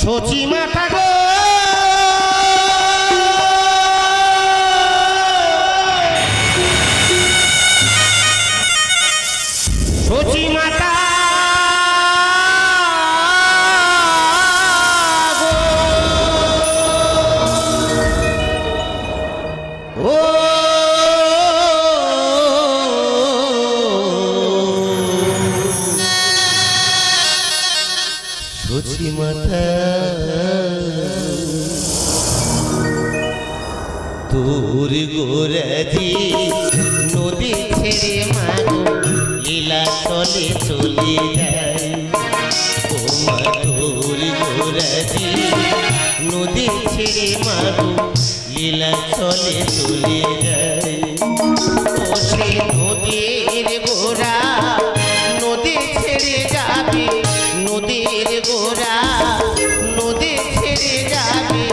সচি মাতা গো সচি মাতা গো। ও তোর গোরাজি নদী ছেড়ে মাগো লীলা চলে চলে যায় তোর গোরাজি নদী ছেড়ে মাগো লীলা চলে চলে যায় নদীর গোরা নদী ছেড়ে যাবে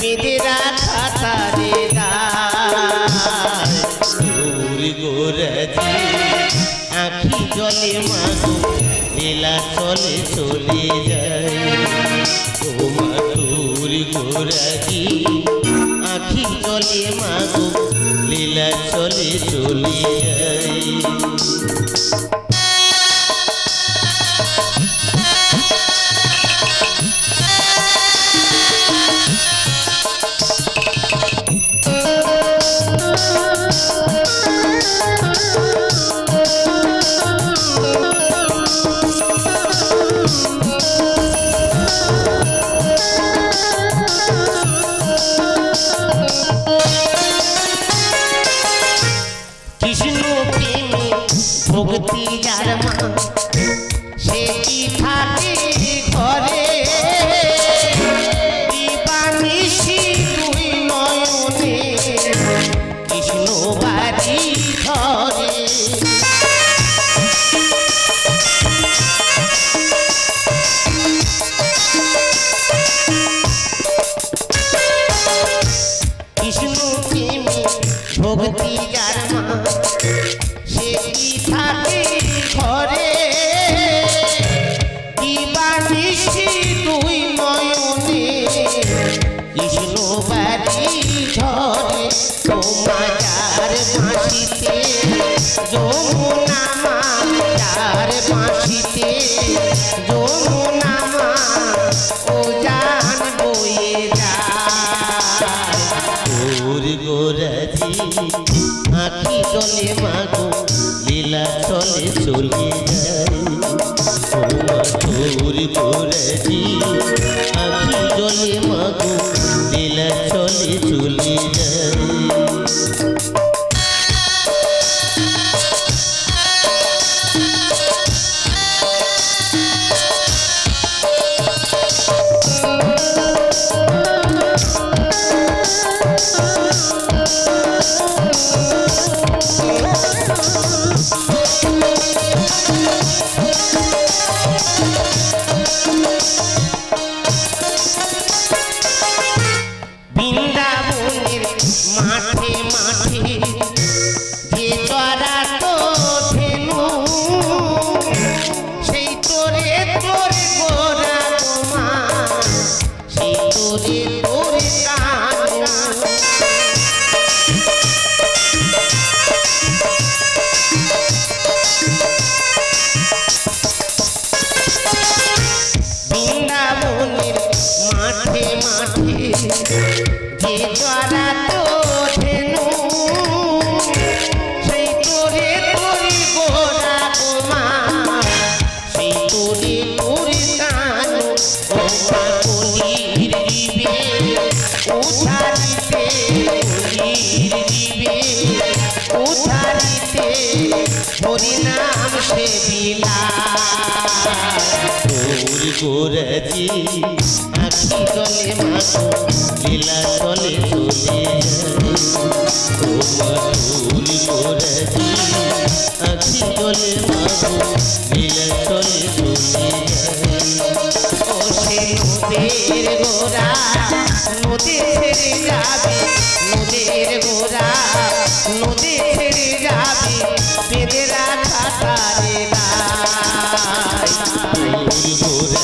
বেঁধে রাখা তারে আখি যায়। তোর গোরাজি আখি জলে মাগো, লীলা চলে যায়। ভক্তি যার মা। সে কি থাকে ঘরে। দিবানিশি দুই নয়নে। কৃষ্ণ বাড়ি ঝরে তোমার বাঁশিতে যমুনা মা যার বাঁশিতে যমুনা মা, ও জান বয়ে যায় গোরাজি আখি জলে মাগো, লীলা চলে চলে যায়। তোর গোরাজি আখি জলে মাগো, লীলা চলে চলে যায়। বৃন্দাবনের মাঠে মাঠে যে দ্বারা তো গোরাজি আখি জলে মাগো লীলা চলে চলে তোমার তোর গোরাজি আখি চলে চলে সে নদীর যাবে নদীর গোরা নদী